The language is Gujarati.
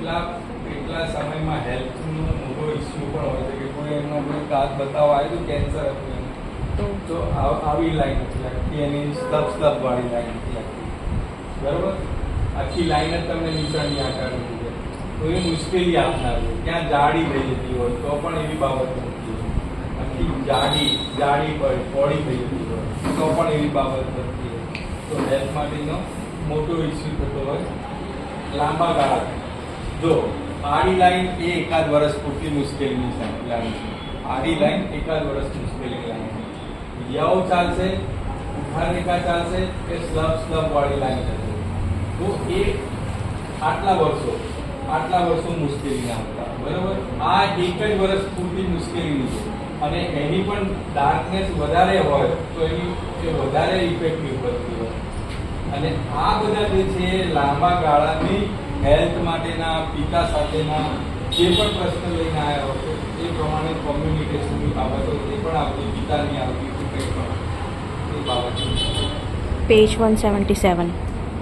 કેટલા કેટલા સમયમાં હેલ્થનો મોટો ઇસ્યુ પણ હોય છે કે કોઈ એમનો કોઈ કાચ બતાવવા આવ્યું કેન્સર હતું. તો? તો આવી લાઈન નથી લાગતી એની સ્તબ સ્તબ વાળી લાઈન નથી લાગતી બરાબર? આખી લાઈન જ તમને નિશાની આકાર નથી છે તો એ મુશ્કેલી આપનાર છે. ક્યાં જાડી થઈ જતી હોય તો પણ એવી બાબત નથી. આખી જાડી જાડી પડી પોળી થઈ જતી હોય તો પણ એવી બાબત નથી. તો હેલ્થ માટેનો મોટો ઇસ્યુ થતો હોય. લાંબા ગાળા જો આડી લાઈન એ એકાદ વર્ષ પૂરતી મુશ્કેલીની લાઈન છે. આડી લાઈન એકાદ વર્ષ મુશ્કેલી લાઈન છે. યવ ચાલશે ઉઠાર રેખા ચાલશે કે સ્લબ સ્લબ વાળી લાઈન ચાલશે તો એ આટલા વર્ષો આટલા વર્ષો મુશ્કેલીના હતા. બરાબર? આ એક જ વર્ષ પૂરતી મુશ્કેલીની છે. અને એની પણ ડાર્કનેસ વધારે હોય તો એની એ વધારે ઇફેક્ટિવ પડતી હોય. અને આ બધા જે છે લાંબા ગાળાની હેલ્થ માટેના, પિતા સાથેના જે પણ પ્રશ્ન લઈને આવ્યા હોય એ પ્રમાણે કોમ્યુનિકેશનની બાબતો એ પણ આપણી પિતાની આવતી એ બાબત પેજ વન સેવન્ટી સેવન